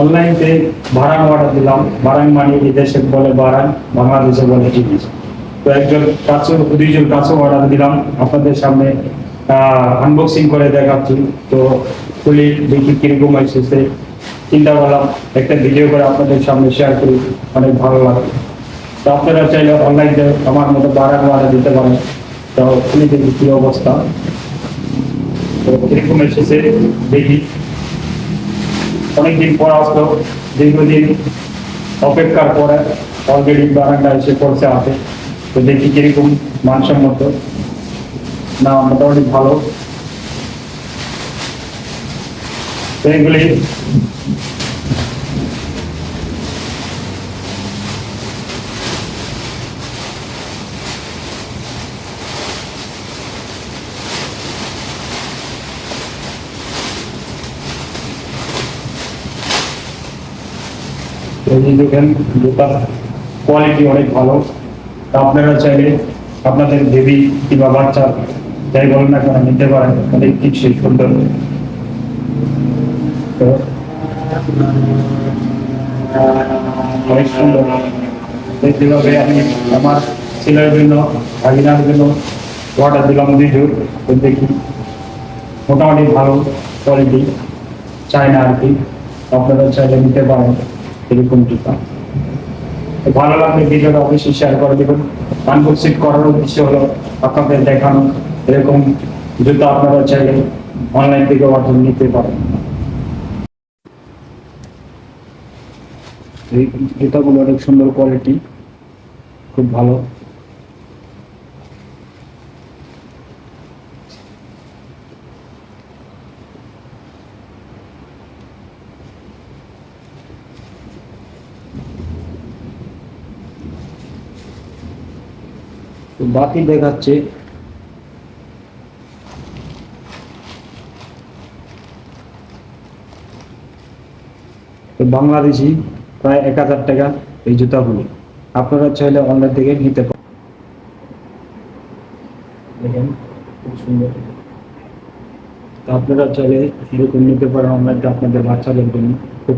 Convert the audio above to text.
অনলাইনতে ভাড়ান অর্ডার দিলাম। ভাড়ান মানে এদেশে বলে ভাড়ান বাংলাদেশে বলে জিনিস তো একজন কাছে দুইজন কাছেও অর্ডার দিলাম। আপনাদের সামনে আনবক্সিং করে দেখাচ্ছি। তো খুলি দেখি কীরকম এসেছে চিন্তা করলাম, একটা ভিডিও করে আপনাদের সামনে শেয়ার করি। অনেক ভালো লাগে তো আপনারা চাইলে অনলাইনে আমার মতো বাড়ান অর্ডার দিতে পারেন। তো খুলি দেখি কি অবস্থা। তো কীরকম এসেছে দেখি। অনেকদিন পর আসলো, দীর্ঘদিন অপেক্ষার পরে অলরেডি বারান্দা এসে পড়ছে হাতে তো দেখি কীরকম মানসম্মত। না, মোটামুটি ভালো। তো এই দেখেন, জুতার কোয়ালিটি অনেক ভালো। তা আপনারা চাইলে আপনাদের বেবি কিংবা বাচ্চা, যাই বলেন না কেন, নিতে পারেন। অনেক ঠিক সুন্দর। অনেক সুন্দর। যেভাবে আমি আমার ছেলের জন্য, ভাগিনার জন্য অর্ডার দিলাম দুই দেখি, মোটামুটি ভালো কোয়ালিটি চাই না আর কি। আপনারা চাইলে নিতে পারেন। এরকম জুতা ভালো লাগলে ভিডিওটা অবশ্যই শেয়ার করে দেবেন। আনবক্সিং করার উদ্দেশ্য হলো আপনাদের দেখানো এরকম জুতা আপনারা চাইলে অনলাইন থেকে অর্ডার নিতে পারেন। এই জুতাগুলো অনেক সুন্দর কোয়ালিটি খুব ভালো। তো বাতি দেখাচ্ছে। তো বাংলাদেশি প্রায় এক হাজার টাকা এই জুতাগুলো। আপনারা চাইলে অনলাইন থেকে নিতে পারেন দেখেন, খুব সুন্দর। তো আপনারা চাইলে এরকম নিতে পারেন অনলাইন আপনাদের বাচ্চাদের জন্য। খুব